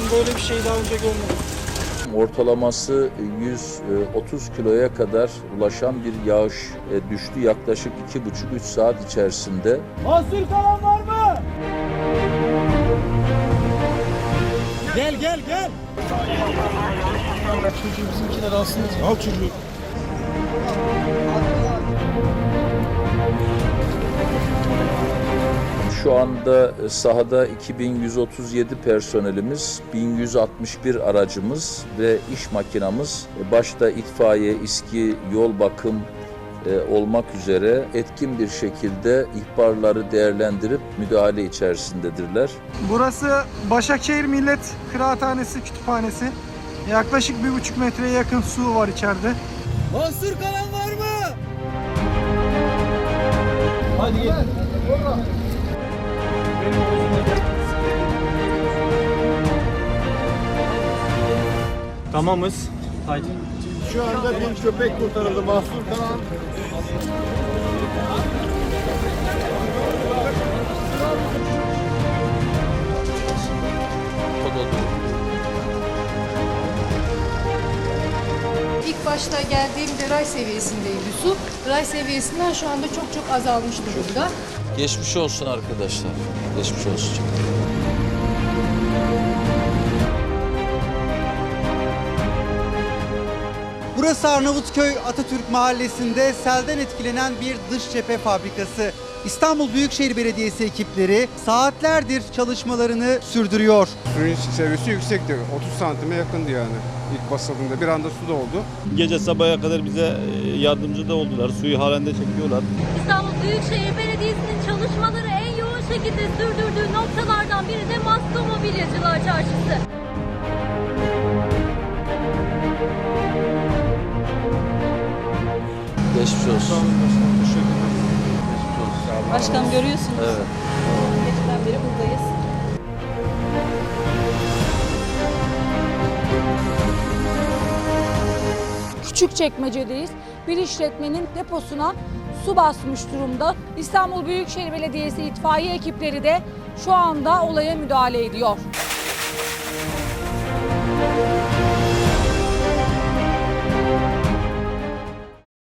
Ben böyle bir şey daha önce görmedim. Ortalaması 130 kiloya kadar ulaşan bir yağış e, düştü yaklaşık 2,5-3 saat içerisinde. Mahsur kalan var mı? Gel gel gel. Çocuğu bizimkiler alsın. Al çocuğu. Şu anda e, sahada 2137 personelimiz, 1161 aracımız ve iş makinamız e, başta itfaiye, iski, yol bakım e, olmak üzere etkin bir şekilde ihbarları değerlendirip müdahale içerisindedirler. Burası Başakşehir Millet Kıraathanesi Kütüphanesi. Yaklaşık bir buçuk metreye yakın su var içeride. Mahsur kalan var mı? Hadi gel. Tamamız. Haydi. Şu anda bir köpek kurtarıldı. Mahsur kalan İlk başta geldiğimde ray seviyesindeydi su. Ray seviyesinden şu anda çok çok azalmış durumda. Geçmiş olsun arkadaşlar. Geçmiş olsun. Burası Arnavutköy Atatürk Mahallesi'nde selden etkilenen bir dış cephe fabrikası. İstanbul Büyükşehir Belediyesi ekipleri saatlerdir çalışmalarını sürdürüyor. suyun seviyesi yüksekti. 30 santime yakındı yani. İlk basıldığında bir anda su doldu. Gece sabaha kadar bize e, yardımcı da oldular. Suyu halen de çekiyorlar. İstanbul Büyükşehir Belediyesi'nin çalışmaları en yoğun şekilde sürdürdüğü noktalardan biri de Masko Mobilyacılar Çarşısı. Geçmiş olsun. Başkanım görüyorsunuz. Evet. Geçten beri buradayız. Küçükçekmece'deyiz. Bir işletmenin deposuna su basmış durumda. İstanbul Büyükşehir Belediyesi itfaiye ekipleri de şu anda olaya müdahale ediyor.